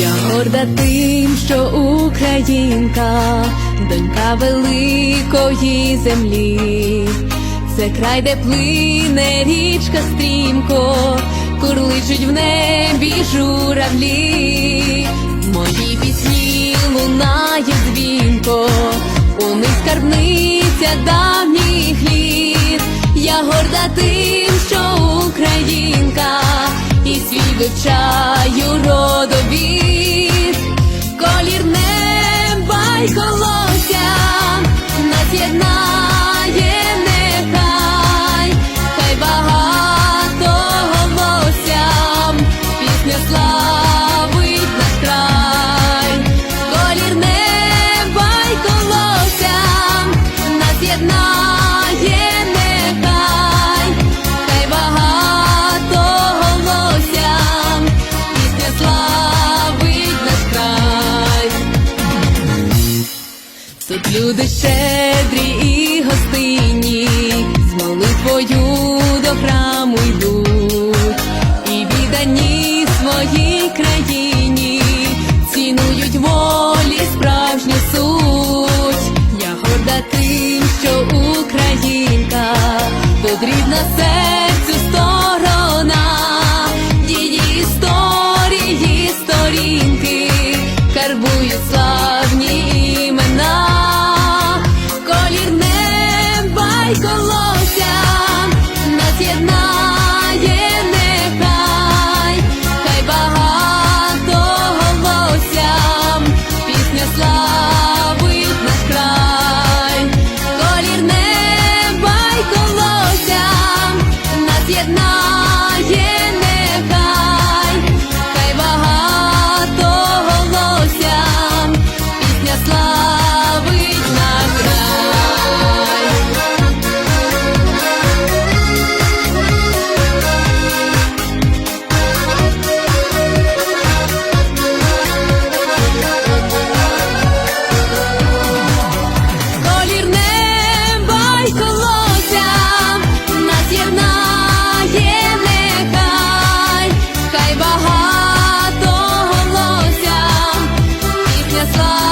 Я горда тим, що українка, донька великої землі, це край, де плине річка стрімко, курличуть в небі журавлі, мої пісні лунають дзвінко, у них скарбниця давніх літ. Я горда тим, що українка, і свій вивчаю родовід, колір неба й колося. Нас єднає нехай, хай багато голосям, пісня славить люди щедрі і гостинні, з молитвою до храму йдуть, і віддані своїй країні, цінують волі справжню суть. Я горда тим, що українка, тут рідна серцю сторона, її історії, сторінки, карбують славні неба й колося пісня славить